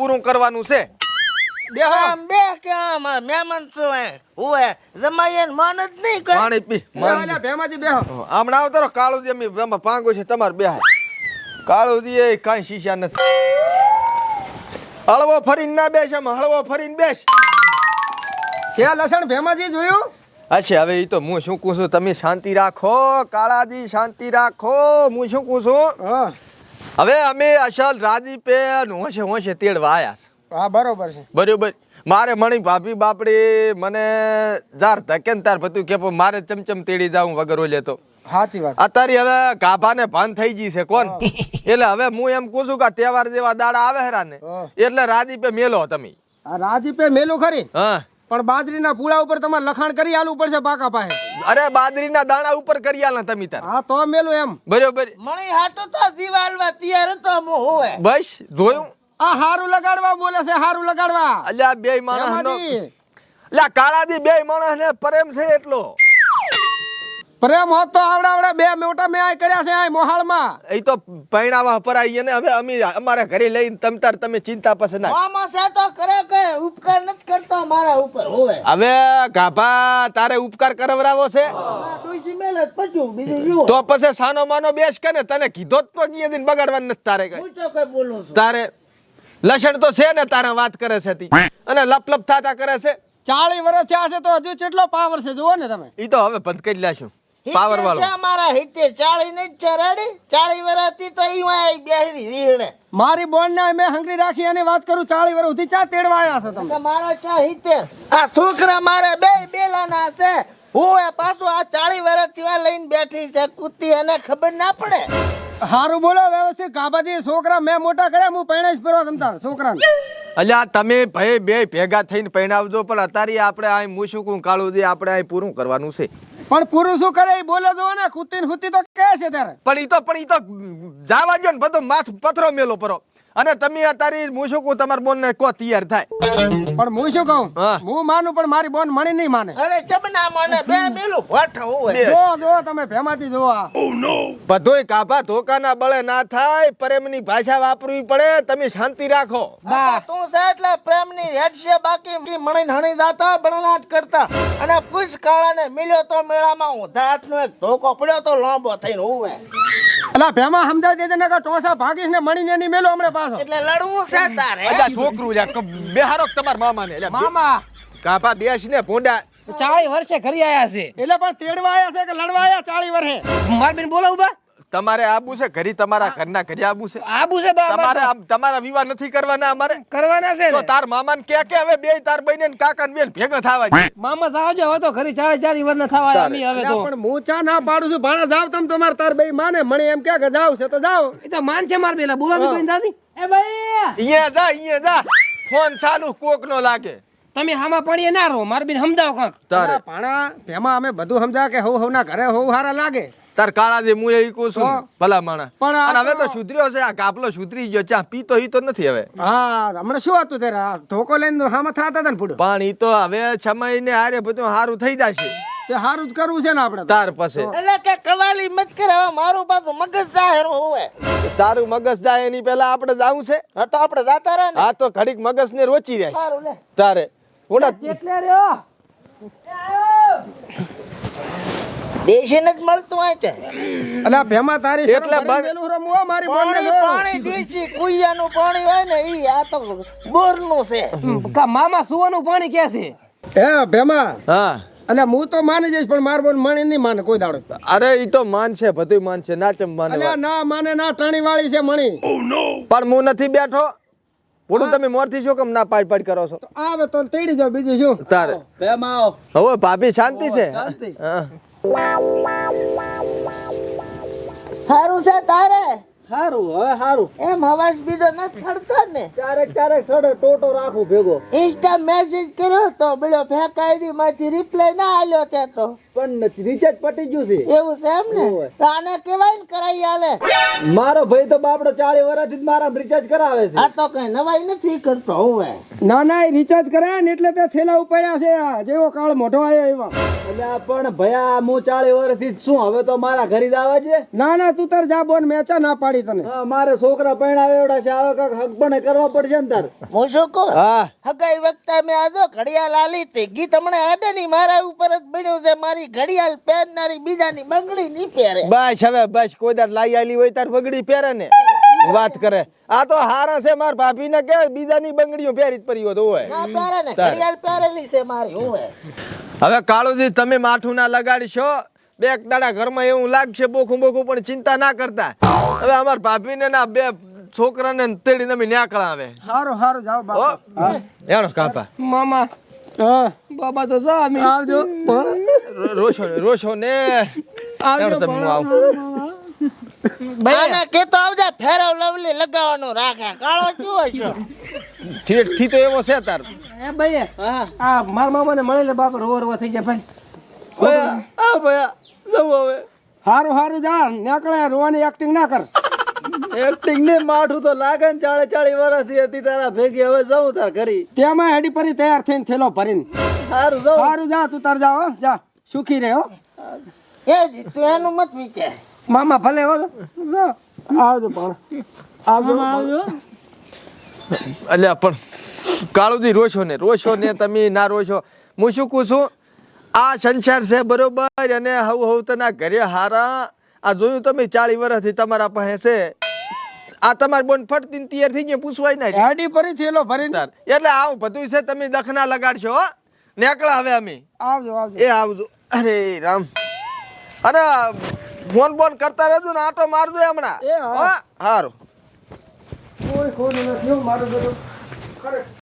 પૂરું કરવાનું છે. બે આમ બે કે આમ મહેમાન શું હે હુએ જમાઈએ મન જ નહીં કોઈ. પાણી પી બેહો ભેમાજી બેહો. હમણાં આવતો કાળુજી અમે એમાં પાંગો છે તમારે બે કાળુજી એ કાંઈ શીશા નથી. હળવો ફરીને ના બેસ એમ હળવો ફરીને બેસ. છે લસણ ભેમાજી જોયું? અચ્છા હવે એ તો હું શું કહું છું તમે શાંતિ રાખો કાળાજી શાંતિ રાખો હું શું કહું છું? હા. હવે અમે અસલ રાજીપે હોશે હોશે તેડવા આવ્યા છે. હા બરોબર છે. બરોબર. મારે મણી ભાભી બાપડી મને જાર ધકે તાર બધું કે પણ મારે ચમચમ તેડી જાઉં વગર ઓલે તો. સાચી વાત. અત્યારે હવે ગાભાને ભાન થઈ ગઈ છે કોણ? એટલે હવે હું એમ કહું છું કે તહેવાર જેવા દાડા આવે હેરાને ને એટલે રાજીપે મેલો તમે. રાજીપે મેલો ખરી? હા. પણ બાજરીના પૂળા ઉપર તમારે લખાણ કરી આલવું પડશે પાકા પાસે. અરે બાજરીના દાણા ઉપર કરી આલા તમે તાર. હા તો મેલું એમ. બરોબર. મણી હાટો તો જીવાલવા તૈયાર તો મો હોય બસ જોયું? આ હારું લગાડવા બોલે છે હારું લગાડવા. અલ્યા બે માણસ ભેમાજી, અલ્યા કાળાજી બે માણસ ને પ્રેમ છે એટલો. પ્રેમ હોત તો આવડા આવડા બે મોટા મેં આ કર્યા છે આ મોહાળમાં. એ તો પૈણાવા પરાઈ ને હવે અમે અમારા ઘરે લઈને તમ તાર તમે ચિંતા પાસે ના. મામા સે તો કરે કે ઉપકાર નથી કરતો મારા ઉપર હોવે. હવે ગાભા તારે ઉપકાર કરવરાવો છે? આ ડોશી જ પડ્યું બીજું શું? તો પછી સાનો માનો બેસ કે ને તને કીધો જ તો કીએ દિન બગાડવાનું નથી તારે કઈ. હું તો કઈ બોલું છું. તારે લસણ તો છે ને તારે વાત કરે છે તી. અને લપ લપ થાતા કરે છે. ચાળી વર્ષ થયા છે તો હજુ કેટલો પાવર છે જુઓ ને તમે. એ તો હવે બંધ કરી લેશું. પાવર વાળો. અમારા હિતે ચાળી ને જ છે રેડી ચાળી વર્ષથી તો ઈ વાય બેહરી રીહણે મારી બોન ને મે હંગરી રાખી અને વાત કરું ચાળી વર સુધી ચા તેડવા આયા છો તમે? મારા ચા હિતે આ છોકરા મારે બે બેલાના છે. હું એ પાછો આ ચાળી વર્ષથી લઈને બેઠી છે કુતી એને ખબર ના પડે. હારું બોલો વ્યવસ્થિત કાબાદી છોકરા મેં મોટા કર્યા હું પરણેશ ફેરવા તમતા છોકરાને. અલ્યા તમે ભાઈ બે ભેગા થઈને પૈણાવજો પણ અત્યારે આપણે આ મૂસુકું કાળું દે આપણે અહીં પૂરું કરવાનું છે. પણ પુરુષ શું કરે? એ બોલે જો ને કૂતી ને હુતી તો કહે છે ત્યારે. પણ ઈ તો પણ ઈ તો જાવા દો ને, બધો માથ પથરો મેલો પરો. અને તમે અત્યારે કહું તમારા બોન ને કો તૈયાર થાય. પણ હું શું કહું? હું. માનું પણ મારી બોન મણી નહીં માને. અરે ચબના મને? બે મેલું ભઠ હોય જો જો તમે ભેમાથી જો આ. બધોય કાભા ધોકાના બળે ના થાય પ્રેમની ભાષા વાપરવી પડે તમે શાંતિ રાખો. બા. તું છે એટલે પ્રેમની હેડ છે બાકી મણી હણી જાતા બણનાટ કરતા. અને પુષ્કાળાને મિલ્યો તો મેળામાં હું હાથનો એક ધોકો પડ્યો તો લાંબો થઈને હુવે. અલા ભેમા સમજાવી દેજે ને કે ટોસા ભાગીશ ને મણીને એની મેલો હમણાં પાછો. એટલે લડવું છે તારે. અલા છોકરું લ્યા બેહારો તમાર મામાને ને બે- મામા. કાપા બેસ ને ભોંડા. ચાળી વર્ષે ઘરે આયા છે. એટલે પણ તેડવા આયા છે કે લડવા આયા ચાળી વર્ષે? માર બેન બોલો બા. તમારે આબુ છે? ઘરે તમારા ઘરના ઘરે આબુ છે? આબુ છે તમારે તમારા વિવાહ નથી કરવાના અમારે? કરવાના છે તો ને. તાર મામાને કે કે હવે બે તાર બહેને ને કાકા ને બેન ભેગા થવા છે? મામા આવજો હવે તો ઘરી ચાળી ચાર વર્ષ ન થવા. અમે હવે તો. પણ હું ચા ના પાડું છું. ભાણા જાવ તમ તમાર તાર બે માને. મને એમ કે કે જાવ છે તો જાવ એ તો માન છે માર બેલા. બોલાવી કોઈ દાદી? એ ભાઈ! અહીંયા જા અહીંયા જા. ફોન ચાલુ કોક નો લાગે. તમે હામાં પાણીએ ના રહો. માર બેન સમજાવો કાંક. તારે. પાણા ભાણા અમે બધું સમજાવ કે હવ હવ ના ઘરે હવ હારા લાગે. તાર કાળા જે હું એ કહું છું ભલા માણા પણ અને હવે તો સુધર્યો છે આ કાપલો સુધરી ગયો ચા પીતો ઈ તો નથી હવે. હા હમણાં શું હતું તેરા ધોકો લઈને હામાં થાતા હતા ને પૂડું પણ ઈ તો હવે સમય ને હારે બધું સારું થઈ જશે. તે હારું જ કરવું છે ને આપણે તાર પાસે એટલે કે કવાલી મત કરે હવે મારું પાછું મગજ જાહેર હોય તારું મગજ જાય એની પહેલા આપણે જાવું છે? હા તો આપણે જાતા રહે ને. આ તો ઘડીક મગજ ને રોચી રહે. તારું લે. તારે. ઓડા કેટલે રહ્યો? દેશી જ મળતું હોય છે. અલા ભેમા તારી એટલે મારી પાણી પાણી દેશી કુઈયાનું પાણી હોય ને ઈ આ તો બોરનું છે. કા મામા સુવાનું પાણી કે છે? હે ભેમા? હા. અલ્યા હું તો માની જઈશ પણ માર બોન મણી નહીં માને કોઈ દાડો. અરે ઈ તો માન છે બધું માન છે ના ચમ માને અલ્યા ના માને ના ટાણી વાળી છે મણી. પણ હું નથી બેઠો. પૂરું તમે મોરથી શું કેમ ના પાડ પાડ કરો છો? આવે તો તેડી જાવ બીજું શું? તારે. હવે ભાભી શાંતિ છે. હા. સારું છે તારે? સારું હવે સારું એમ હવાજ બીજો ન છડતો ને? ક્યારેક ક્યારેક સડે ટોટો રાખું ભેગો. ઇન્સ્ટા મેસેજ કર્યો તો પેલો ફેક આઈડી માંથી રિપ્લાય ના આલ્યો તે તો. પણ રિચાર્જ પટી ગયું છે. એવું છે એમ ને? તો આને કેવાય ને કરાઈ આલે. મારો ભાઈ તો બાપડો ચાલી વર્ષથી જ મારા રિચાર્જ કરાવે છે. આ તો કઈ નવાઈ નથી કરતો હવે ના ના એ રિચાર્જ કરાય ને એટલે તે થેલા ઉપાડ્યા છે જેવો કાળ મોઢો આવ્યો એવા. એટલે પણ ભયા હું ચાળી વર્ષથી જ શું હવે તો મારા ઘરે જ આવે છે? ના ના તું તાર જા બોન મેચા ના પાડી તને. હા મારે છોકરા પરણાવે એવડા છે. હવે કાંઈક હક પણ કરવા પડશે ને તાર. હું શું કહું? હા. હગાઈ વખતે મેં આજો ઘડિયાળ આલી હતી. ગીત હમણાં હેડે ની? મારા ઉપર જ બન્યું છે મારી ઘડિયાળ પહેરનારી બીજાની બંગડી નહીં પહેરે. બસ હવે બસ કોઈ દાર લાઈ આલી હોય તાર બંગડી પહેરે ને. વાત કરે. આ તો હારા છે માર ભાભી ને કે બીજાની બંગડીઓ પહેરી જ પડી હોત હોય. ના પહેરે ને ઘડિયાળ પહેરેલી છે મારી હોય હવે કાળુજી તમે માઠું ના લગાડશો બે એક દાડા ઘરમાં એવું લાગશે બોખું બોખું પણ ચિંતા ના કરતા. હવે અમાર ભાભીને ના બે છોકરાને તેડીને અમે ન્યાકળા આવે. હારો હારો જાઓ બાપા. એનો કાપા મામા હા. બાબા તો જા અમે આવજો. રોશો રોશો ને. આવજો તમે આવ. આવો કે તો આવજે ફેરવ લવલી લગાવવાનો રાખે. કાળો કેવો છો? ઠીક ઠી તો એવો છે તાર. એ ભાઈ હા. આ મારા મામાને મળેલે બાપ રોવા રોવા થઈ જાય ભાઈ. ભયા આ ભયા જવું હવે. હારું સારું જા નીકળે રોવાની એક્ટિંગ ના કર. એક્ટિંગ ને માઠું તો લાગે ને ચાળે ચાળી વર્ષથી હતી તારા ભેગી હવે જાઉં તાર ઘરી. તેમાં હેડી પરી તૈયાર થઈને થેલો ભરીને. સારું સારું જા તું તાર જા હો જા. સુખી રહે હો એ તું એનું મત વિચાર. મામા ભલે હો. જો. આવજો પણ. આવજો આવજો. અલ્યા પણ કાળુજી રોશો ને રોશો ને તમે ના રોશો. હું શું કહું છું? આ સંસાર છે બરોબર અને હવ હવ તના ઘરે હારા. આ જોયું તમે ચાળી વર્ષથી તમારા પાસે છે. આ તમારી બોન ફટતી તૈયાર થઈ ગયા પૂછવાય ના ગાડી ભરી ભરીને. તાર. એટલે આવું બધું છે તમે દખના લગાડશો હો. નીકળા હવે અમે. આવજો આવજો. એ આવજો. અરે રામ. અરે ફોન બોન કરતા રહેજો ને આટો મારજો હમણાં. હા. સારું હારું. કોઈ ખોટું નથી મારું બધું